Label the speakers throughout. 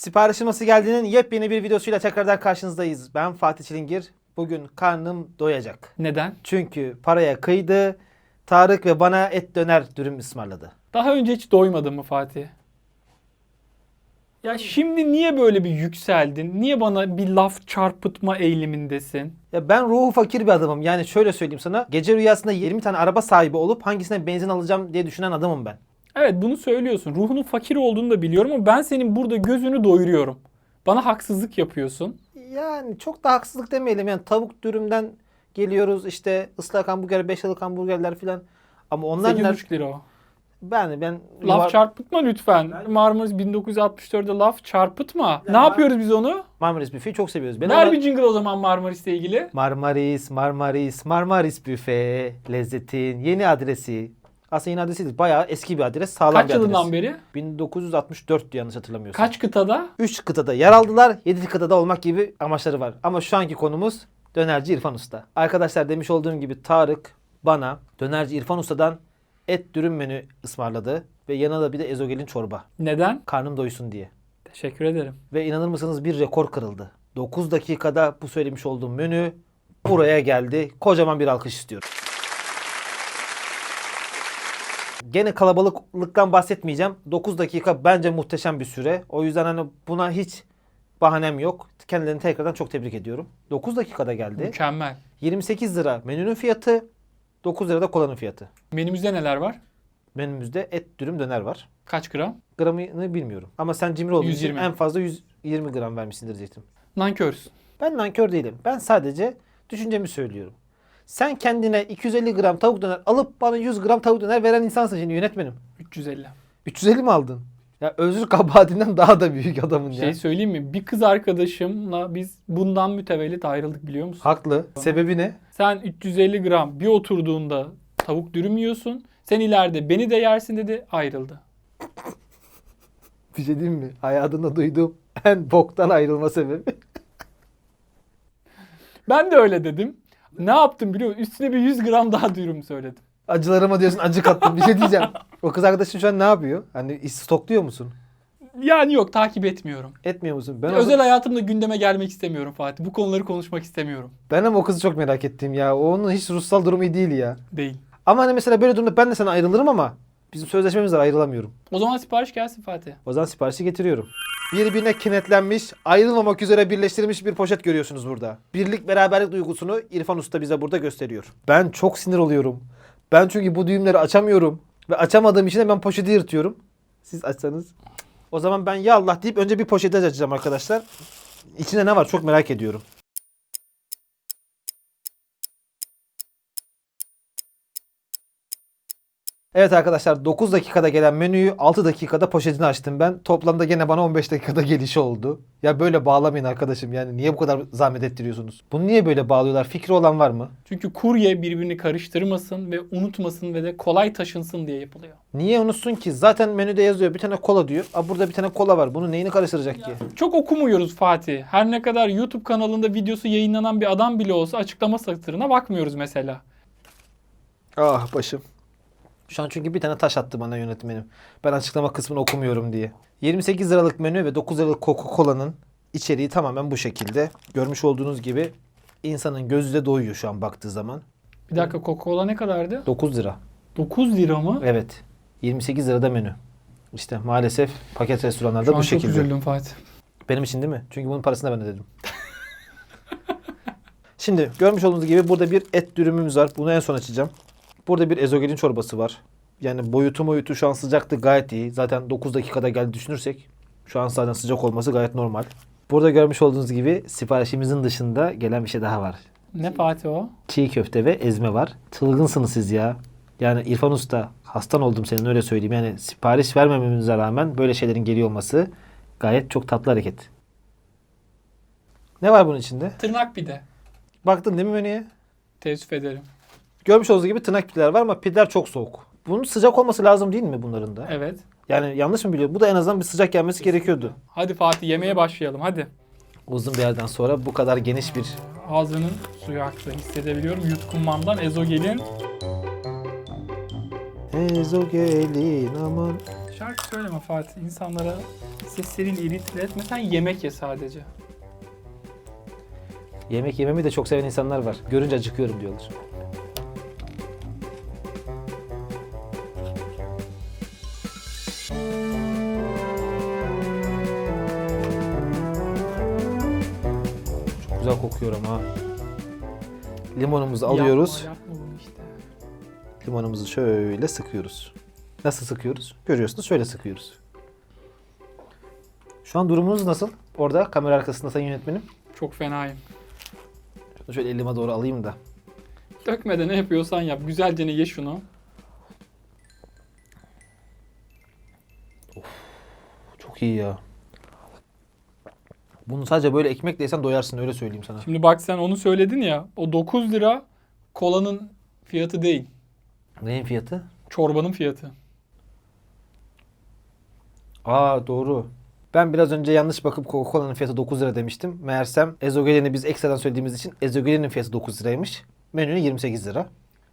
Speaker 1: Siparişim nasıl geldiğinin yepyeni bir videosuyla tekrardan karşınızdayız. Ben Fatih Çilingir. Bugün karnım doyacak.
Speaker 2: Neden?
Speaker 1: Çünkü paraya kıydı. Tarık ve bana et döner dürüm ısmarladı.
Speaker 2: Daha önce hiç doymadın mı Fatih? Ya şimdi niye böyle bir yükseldin? Niye bana bir laf çarpıtma eğilimindesin?
Speaker 1: Ya ben ruhu fakir bir adamım. Yani şöyle söyleyeyim sana. Gece rüyasında 20 tane araba sahibi olup hangisine benzin alacağım diye düşünen adamım ben.
Speaker 2: Evet bunu söylüyorsun. Ruhunun fakir olduğunu da biliyorum ama ben senin burada gözünü doyuruyorum. Bana haksızlık yapıyorsun.
Speaker 1: Yani çok da haksızlık demeyelim. Yani tavuk dürümden geliyoruz işte ıslak hamburger, 5 liralık hamburgerler filan. Ama onlar ner-
Speaker 2: 8,5 lira o.
Speaker 1: ben ben
Speaker 2: Laf
Speaker 1: yuvar-
Speaker 2: çarpıtma lütfen. Marmaris 1964'de laf çarpıtma. Ne yapıyoruz biz onu?
Speaker 1: Marmaris Büfe'yi çok seviyoruz. Ben
Speaker 2: Ver
Speaker 1: ona-
Speaker 2: bir jingle o zaman Marmaris'le ilgili.
Speaker 1: Marmaris, Marmaris, Marmaris Büfe, lezzetin yeni adresi. Aslında yeni adresi değil. Bayağı eski bir adres. Sağlam
Speaker 2: Kaç
Speaker 1: bir adres.
Speaker 2: yılından beri?
Speaker 1: 1964 yanlış hatırlamıyorsam.
Speaker 2: Kaç kıtada?
Speaker 1: 3 kıtada yer aldılar. 7 kıtada olmak gibi amaçları var. Ama şu anki konumuz dönerci İrfan Usta. Arkadaşlar demiş olduğum gibi Tarık bana dönerci İrfan Usta'dan et dürüm menü ısmarladı. Ve yanına da bir de ezogelin çorba.
Speaker 2: Neden?
Speaker 1: Karnım doysun diye.
Speaker 2: Teşekkür ederim.
Speaker 1: Ve inanır mısınız bir rekor kırıldı. 9 dakikada bu söylemiş olduğum menü buraya geldi. Kocaman bir alkış istiyorum. Gene kalabalıklıktan bahsetmeyeceğim. 9 dakika bence muhteşem bir süre. O yüzden hani buna hiç bahanem yok. Kendilerini tekrardan çok tebrik ediyorum. 9 dakikada geldi.
Speaker 2: Mükemmel.
Speaker 1: 28 lira menünün fiyatı. 9 lira da kolanın fiyatı.
Speaker 2: Menümüzde neler var?
Speaker 1: Menümüzde et dürüm döner var.
Speaker 2: Kaç gram?
Speaker 1: Gramını bilmiyorum. Ama sen cimri olduğun için
Speaker 2: 120.
Speaker 1: en fazla 120 gram vermişsindir diyecektim.
Speaker 2: Nankörsün.
Speaker 1: Ben nankör değilim. Ben sadece düşüncemi söylüyorum. Sen kendine 250 gram tavuk döner alıp bana 100 gram tavuk döner veren insansın şimdi yönetmenim.
Speaker 2: 350.
Speaker 1: 350 mi aldın? Ya özür kabahatinden daha da büyük adamın
Speaker 2: Şey
Speaker 1: ya.
Speaker 2: söyleyeyim mi? Bir kız arkadaşımla biz bundan mütevellit ayrıldık biliyor musun?
Speaker 1: Haklı. Sebebi ne?
Speaker 2: Sen 350 gram bir oturduğunda tavuk dürüm yiyorsun. Sen ileride beni de yersin dedi ayrıldı.
Speaker 1: Bir şey diyeyim mi? Hayatımda duyduğum en boktan ayrılma sebebi.
Speaker 2: Ben de öyle dedim. Ne yaptım biliyor musun? Üstüne bir 100 gram daha dürüm söyledim.
Speaker 1: Acılarıma diyorsun acı kattım. Bir şey diyeceğim. O kız arkadaşın şu an ne yapıyor? Hani stokluyor musun?
Speaker 2: Yani yok takip etmiyorum.
Speaker 1: Etmiyor musun? Ben,
Speaker 2: Özel hayatımda gündeme gelmek istemiyorum Fatih. Bu konuları konuşmak istemiyorum.
Speaker 1: ben ama o kızı çok merak ettim ya. Onun hiç ruhsal durumu iyi değil ya.
Speaker 2: Değil.
Speaker 1: Ama hani mesela böyle durumda ben de sana ayrılırım ama bizim sözleşmemiz var ayrılamıyorum.
Speaker 2: O zaman sipariş gelsin Fatih.
Speaker 1: O zaman siparişi getiriyorum. Birbirine kenetlenmiş, ayrılmamak üzere birleştirilmiş bir poşet görüyorsunuz burada. Birlik beraberlik duygusunu İrfan Usta bize burada gösteriyor. Ben çok sinir oluyorum. Ben çünkü bu düğümleri açamıyorum. Ve açamadığım için de ben poşeti yırtıyorum. Siz açsanız. O zaman ben ya Allah deyip önce bir poşeti açacağım arkadaşlar. İçinde ne var çok merak ediyorum. Evet arkadaşlar 9 dakikada gelen menüyü 6 dakikada poşetini açtım ben. Toplamda gene bana 15 dakikada gelişi oldu. Ya böyle bağlamayın arkadaşım yani niye bu kadar zahmet ettiriyorsunuz? Bunu niye böyle bağlıyorlar? Fikri olan var mı?
Speaker 2: Çünkü kurye birbirini karıştırmasın ve unutmasın ve de kolay taşınsın diye yapılıyor.
Speaker 1: Niye unutsun ki? Zaten menüde yazıyor bir tane kola diyor. Aa, burada bir tane kola var. Bunu neyini karıştıracak ki?
Speaker 2: Çok okumuyoruz Fatih. Her ne kadar YouTube kanalında videosu yayınlanan bir adam bile olsa açıklama satırına bakmıyoruz mesela.
Speaker 1: Ah başım. Şu an çünkü bir tane taş attı bana yönetmenim. Ben açıklama kısmını okumuyorum diye. 28 liralık menü ve 9 liralık Coca-Cola'nın içeriği tamamen bu şekilde. Görmüş olduğunuz gibi insanın gözü de doyuyor şu an baktığı zaman.
Speaker 2: Bir dakika Coca-Cola ne kadardı?
Speaker 1: 9 lira.
Speaker 2: 9 lira mı?
Speaker 1: Evet. 28 lirada menü. İşte maalesef paket restoranlarda
Speaker 2: Şu
Speaker 1: bu
Speaker 2: an çok
Speaker 1: şekilde.
Speaker 2: üzüldüm Fatih.
Speaker 1: Benim için değil mi? Çünkü bunun parasını da ben ödedim. Şimdi görmüş olduğunuz gibi burada bir et dürümümüz var. Bunu en son açacağım. Burada bir ezogelin çorbası var. Yani boyutu boyutu şu an sıcaktı gayet iyi. Zaten 9 dakikada geldi düşünürsek şu an zaten sıcak olması gayet normal. Burada görmüş olduğunuz gibi siparişimizin dışında gelen bir şey daha var.
Speaker 2: Ne Fatih o?
Speaker 1: Çiğ köfte ve ezme var. Çılgınsınız siz ya. Yani İrfan Usta hastan oldum senin öyle söyleyeyim. Yani sipariş vermememize rağmen böyle şeylerin geliyor olması gayet çok tatlı hareket. Ne var bunun içinde?
Speaker 2: Tırnak pide.
Speaker 1: Baktın değil mi menüye?
Speaker 2: Teessüf ederim.
Speaker 1: Görmüş olduğunuz gibi tırnak pideler var ama pideler çok soğuk. Bunun sıcak olması lazım değil mi bunların da?
Speaker 2: Evet.
Speaker 1: Yani yanlış mı biliyorum? Bu da en azından bir sıcak gelmesi gerekiyordu.
Speaker 2: Hadi Fatih yemeğe başlayalım hadi.
Speaker 1: Uzun bir yerden sonra bu kadar geniş bir
Speaker 2: Ağzının suyu aktı hissedebiliyorum. Yutkunmamdan ezogelin.
Speaker 1: Ezogelin aman
Speaker 2: Şarkı söyleme Fatih. İnsanlara sesleriyle irite etme. Sen yemek ye sadece.
Speaker 1: Yemek yememi de çok seven insanlar var. Görünce acıkıyorum diyorlar. Güzel kokuyor ama. Limonumuzu alıyoruz.
Speaker 2: Yapma, yapma bunu işte.
Speaker 1: Limonumuzu şöyle sıkıyoruz. Nasıl sıkıyoruz? Görüyorsunuz şöyle sıkıyoruz. Şu an durumunuz nasıl? Orada kamera arkasında sayın yönetmenim.
Speaker 2: Çok fenayım.
Speaker 1: Şöyle elime doğru alayım da.
Speaker 2: Dökmeden ne yapıyorsan yap. Güzelce ye şunu.
Speaker 1: Çok iyi ya. Bunu sadece böyle ekmekle yesen doyarsın öyle söyleyeyim sana.
Speaker 2: Şimdi bak sen onu söyledin ya. O 9 lira kolanın fiyatı değil.
Speaker 1: Neyin fiyatı?
Speaker 2: Çorbanın fiyatı.
Speaker 1: Aa doğru. Ben biraz önce yanlış bakıp Coca-Cola'nın fiyatı 9 lira demiştim. Meğersem ezogelini biz ekstradan söylediğimiz için ezogelinin fiyatı 9 liraymış. Menünün 28 lira.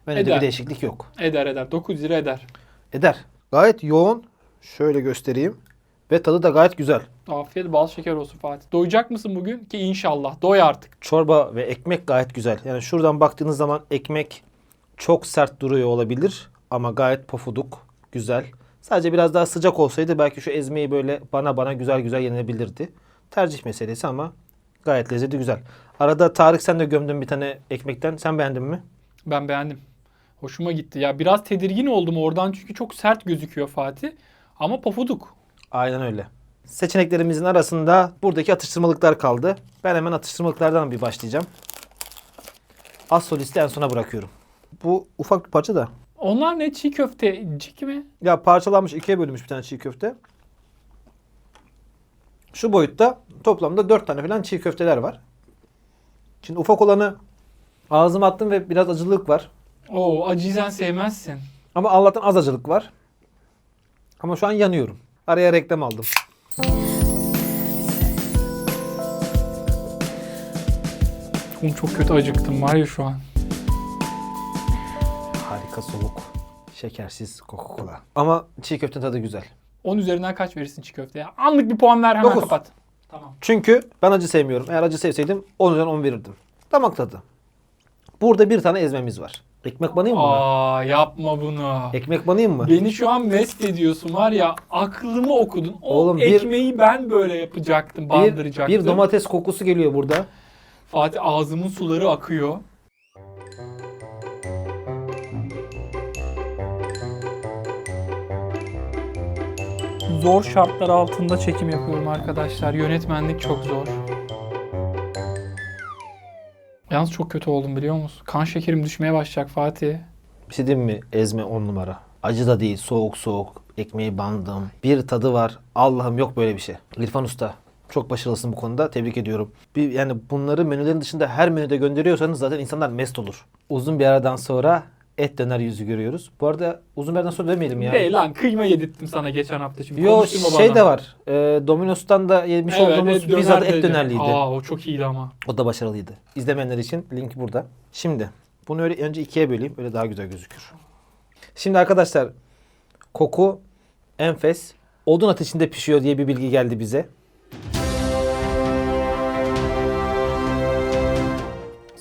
Speaker 1: Menüde
Speaker 2: Eder.
Speaker 1: bir değişiklik yok.
Speaker 2: Eder eder. 9 lira eder.
Speaker 1: Eder. Gayet yoğun. Şöyle göstereyim. Ve tadı da gayet güzel.
Speaker 2: Afiyet bal şeker olsun Fatih. Doyacak mısın bugün? Ki inşallah. Doy artık.
Speaker 1: Çorba ve ekmek gayet güzel. Yani şuradan baktığınız zaman ekmek çok sert duruyor olabilir ama gayet pofuduk, güzel. Sadece biraz daha sıcak olsaydı belki şu ezmeyi böyle bana bana güzel güzel yenilebilirdi. Tercih meselesi ama gayet lezzetli güzel. Arada Tarık sen de gömdün bir tane ekmekten. Sen beğendin mi?
Speaker 2: Ben beğendim. Hoşuma gitti. Ya biraz tedirgin oldum oradan çünkü çok sert gözüküyor Fatih. Ama pofuduk.
Speaker 1: Aynen öyle. Seçeneklerimizin arasında buradaki atıştırmalıklar kaldı. Ben hemen atıştırmalıklardan bir başlayacağım. Az solisti en sona bırakıyorum. Bu ufak bir parça da.
Speaker 2: Onlar ne? Çiğ köftecik mi?
Speaker 1: Ya parçalanmış ikiye bölünmüş bir tane çiğ köfte. Şu boyutta toplamda dört tane falan çiğ köfteler var. Şimdi ufak olanı ağzıma attım ve biraz acılık var.
Speaker 2: Oo acıyı sen sevmezsin.
Speaker 1: Ama Allah'tan az acılık var. Ama şu an yanıyorum. Araya reklam aldım.
Speaker 2: Oğlum çok kötü acıktım var ya şu an.
Speaker 1: Harika soğuk. Şekersiz Coca-Cola. Ama çiğ köftenin tadı güzel.
Speaker 2: 10 üzerinden kaç verirsin çiğ köfteye? Anlık bir puan ver hemen
Speaker 1: Dokuz.
Speaker 2: kapat. Tamam.
Speaker 1: Çünkü ben acı sevmiyorum. Eğer acı sevseydim 10 üzerinden 10 verirdim. Damak tadı. Burada bir tane ezmemiz var. Ekmek banayım mı? buna?
Speaker 2: Aa yapma bunu.
Speaker 1: Ekmek banayım mı?
Speaker 2: Beni şu an mest ediyorsun var ya aklımı okudun. O
Speaker 1: Oğlum bir-
Speaker 2: ekmeği ben böyle yapacaktım,
Speaker 1: Bir,
Speaker 2: bandıracaktım.
Speaker 1: bir domates kokusu geliyor burada.
Speaker 2: Fatih ağzımın suları akıyor. Zor şartlar altında çekim yapıyorum arkadaşlar. Yönetmenlik çok zor. Yalnız çok kötü oldum biliyor musun? Kan şekerim düşmeye başlayacak Fatih.
Speaker 1: Bir şey diyeyim mi? Ezme 10 numara. Acı da değil. Soğuk soğuk. Ekmeği bandım. Bir tadı var. Allah'ım yok böyle bir şey. İrfan Usta. Çok başarılısın bu konuda. Tebrik ediyorum. Bir, yani bunları menülerin dışında her menüde gönderiyorsanız zaten insanlar mest olur. Uzun bir aradan sonra et döner yüzü görüyoruz. Bu arada uzun aradan sonra demeyelim ya.
Speaker 2: Hey lan kıyma yedirttim sana geçen hafta şimdi.
Speaker 1: Yo şey
Speaker 2: bana.
Speaker 1: de var. Ee, Domino's'tan da yemiş
Speaker 2: Evet,
Speaker 1: olduğumuz
Speaker 2: evet,
Speaker 1: bizzat
Speaker 2: döner
Speaker 1: et
Speaker 2: dedi.
Speaker 1: dönerliydi.
Speaker 2: Aa o çok iyiydi ama.
Speaker 1: O da başarılıydı. İzlemeyenler için link burada. Şimdi bunu öyle önce ikiye böleyim. Öyle daha güzel gözükür. Şimdi arkadaşlar koku enfes. Odun ateşinde pişiyor diye bir bilgi geldi bize.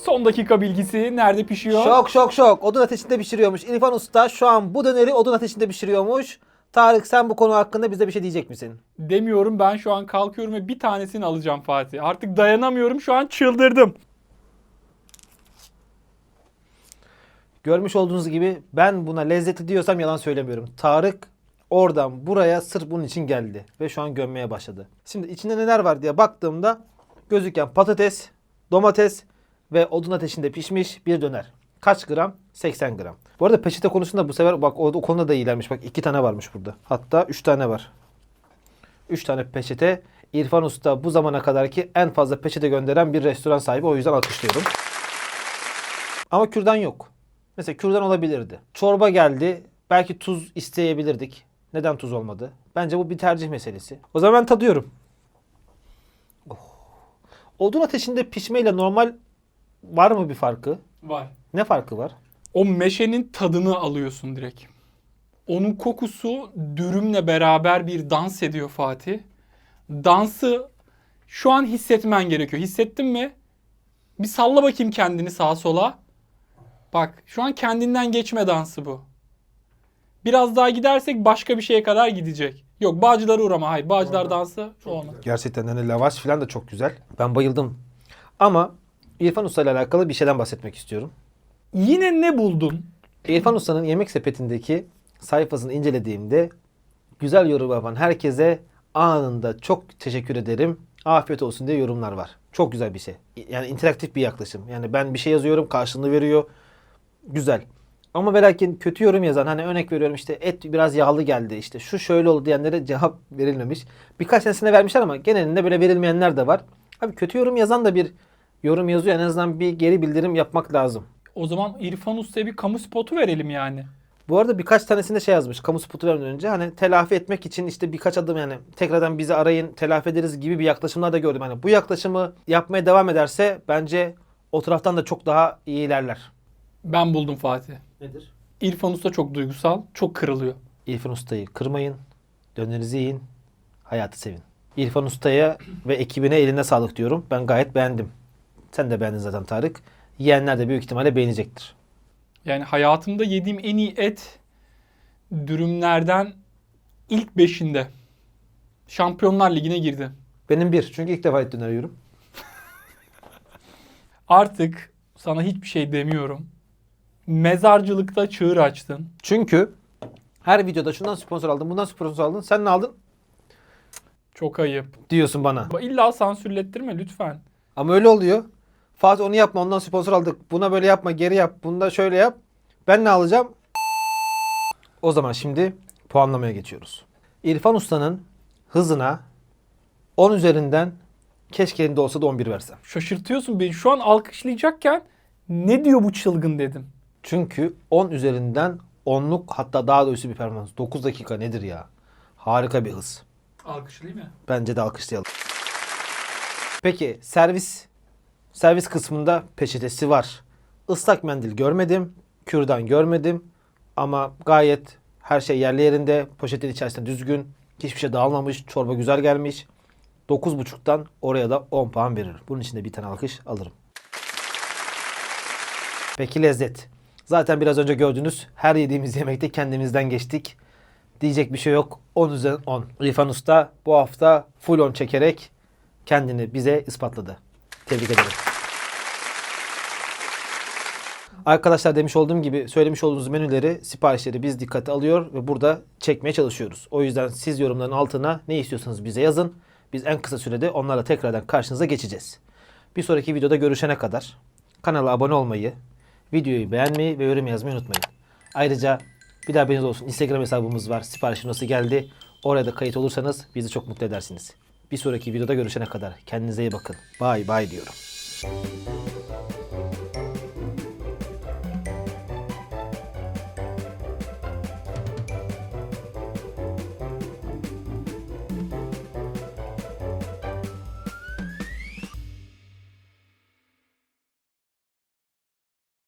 Speaker 2: Son dakika bilgisi nerede pişiyor?
Speaker 1: Şok şok şok. Odun ateşinde pişiriyormuş. İrfan Usta şu an bu döneri odun ateşinde pişiriyormuş. Tarık sen bu konu hakkında bize bir şey diyecek misin?
Speaker 2: Demiyorum ben şu an kalkıyorum ve bir tanesini alacağım Fatih. Artık dayanamıyorum şu an çıldırdım.
Speaker 1: Görmüş olduğunuz gibi ben buna lezzetli diyorsam yalan söylemiyorum. Tarık oradan buraya sırf bunun için geldi. Ve şu an gömmeye başladı. Şimdi içinde neler var diye baktığımda gözüken patates, domates ve odun ateşinde pişmiş bir döner. Kaç gram? 80 gram. Bu arada peçete konusunda bu sefer bak o, o konuda da iyilermiş. Bak iki tane varmış burada. Hatta üç tane var. Üç tane peçete. İrfan Usta bu zamana kadarki en fazla peçete gönderen bir restoran sahibi. O yüzden alkışlıyorum. Ama kürdan yok. Mesela kürdan olabilirdi. Çorba geldi. Belki tuz isteyebilirdik. Neden tuz olmadı? Bence bu bir tercih meselesi. O zaman ben tadıyorum. Oh. Odun ateşinde pişmeyle normal var mı bir farkı?
Speaker 2: Var.
Speaker 1: Ne farkı var?
Speaker 2: O meşenin tadını alıyorsun direkt. Onun kokusu dürümle beraber bir dans ediyor Fatih. Dansı şu an hissetmen gerekiyor. Hissettin mi? Bir salla bakayım kendini sağa sola. Bak şu an kendinden geçme dansı bu. Biraz daha gidersek başka bir şeye kadar gidecek. Yok Bağcılar'a uğrama. Hayır Bağcılar dansı olmaz.
Speaker 1: Gerçekten hani lavaş falan da çok güzel. Ben bayıldım. Ama İrfan Usta ile alakalı bir şeyden bahsetmek istiyorum.
Speaker 2: Yine ne buldun?
Speaker 1: İrfan Usta'nın yemek sepetindeki sayfasını incelediğimde güzel yorum yapan herkese anında çok teşekkür ederim. Afiyet olsun diye yorumlar var. Çok güzel bir şey. Yani interaktif bir yaklaşım. Yani ben bir şey yazıyorum karşılığını veriyor. Güzel. Ama ve lakin kötü yorum yazan hani örnek veriyorum işte et biraz yağlı geldi işte şu şöyle oldu diyenlere cevap verilmemiş. Birkaç tanesine vermişler ama genelinde böyle verilmeyenler de var. Abi kötü yorum yazan da bir yorum yazıyor en azından bir geri bildirim yapmak lazım.
Speaker 2: O zaman İrfan Usta'ya bir kamu spotu verelim yani.
Speaker 1: Bu arada birkaç tanesinde şey yazmış. Kamu spotu vermeden önce hani telafi etmek için işte birkaç adım yani tekrardan bizi arayın telafi ederiz gibi bir yaklaşımlar da gördüm. Hani bu yaklaşımı yapmaya devam ederse bence o taraftan da çok daha iyi ilerler.
Speaker 2: Ben buldum Fatih.
Speaker 1: Nedir?
Speaker 2: İrfan Usta çok duygusal, çok kırılıyor.
Speaker 1: İrfan Usta'yı kırmayın. Dönerinizi yiyin. Hayatı sevin. İrfan Usta'ya ve ekibine eline sağlık diyorum. Ben gayet beğendim. Sen de beğendin zaten Tarık. Yiyenler de büyük ihtimalle beğenecektir.
Speaker 2: Yani hayatımda yediğim en iyi et dürümlerden ilk beşinde. Şampiyonlar Ligi'ne girdi.
Speaker 1: Benim bir. Çünkü ilk defa et döner yiyorum.
Speaker 2: Artık sana hiçbir şey demiyorum. Mezarcılıkta çığır açtın.
Speaker 1: Çünkü her videoda şundan sponsor aldın, bundan sponsor aldın. Sen ne aldın?
Speaker 2: Çok ayıp.
Speaker 1: Diyorsun bana.
Speaker 2: İlla sansürlettirme lütfen.
Speaker 1: Ama öyle oluyor. Fatih onu yapma ondan sponsor aldık. Buna böyle yapma geri yap. Bunu da şöyle yap. Ben ne alacağım? O zaman şimdi puanlamaya geçiyoruz. İrfan Usta'nın hızına 10 üzerinden keşke elinde olsa da 11 versem.
Speaker 2: Şaşırtıyorsun beni. Şu an alkışlayacakken ne diyor bu çılgın dedim.
Speaker 1: Çünkü 10 üzerinden 10'luk hatta daha da üstü bir performans. 9 dakika nedir ya? Harika bir hız.
Speaker 2: Alkışlayayım mı?
Speaker 1: Bence de alkışlayalım. Peki servis servis kısmında peçetesi var. Islak mendil görmedim. Kürdan görmedim. Ama gayet her şey yerli yerinde. Poşetin içerisinde düzgün. Hiçbir şey dağılmamış. Çorba güzel gelmiş. 9.5'tan oraya da 10 puan veririm. Bunun için de bir tane alkış alırım. Peki lezzet. Zaten biraz önce gördünüz. Her yediğimiz yemekte kendimizden geçtik. Diyecek bir şey yok. 10 üzerinden 10. İrfan Usta bu hafta full on çekerek kendini bize ispatladı. Tebrik ederim. Arkadaşlar demiş olduğum gibi söylemiş olduğunuz menüleri, siparişleri biz dikkate alıyor ve burada çekmeye çalışıyoruz. O yüzden siz yorumların altına ne istiyorsanız bize yazın. Biz en kısa sürede onlarla tekrardan karşınıza geçeceğiz. Bir sonraki videoda görüşene kadar kanala abone olmayı, videoyu beğenmeyi ve yorum yazmayı unutmayın. Ayrıca bir daha haberiniz olsun. Instagram hesabımız var. Siparişin nasıl geldi? Oraya da kayıt olursanız bizi çok mutlu edersiniz. Bir sonraki videoda görüşene kadar kendinize iyi bakın. Bay bay diyorum.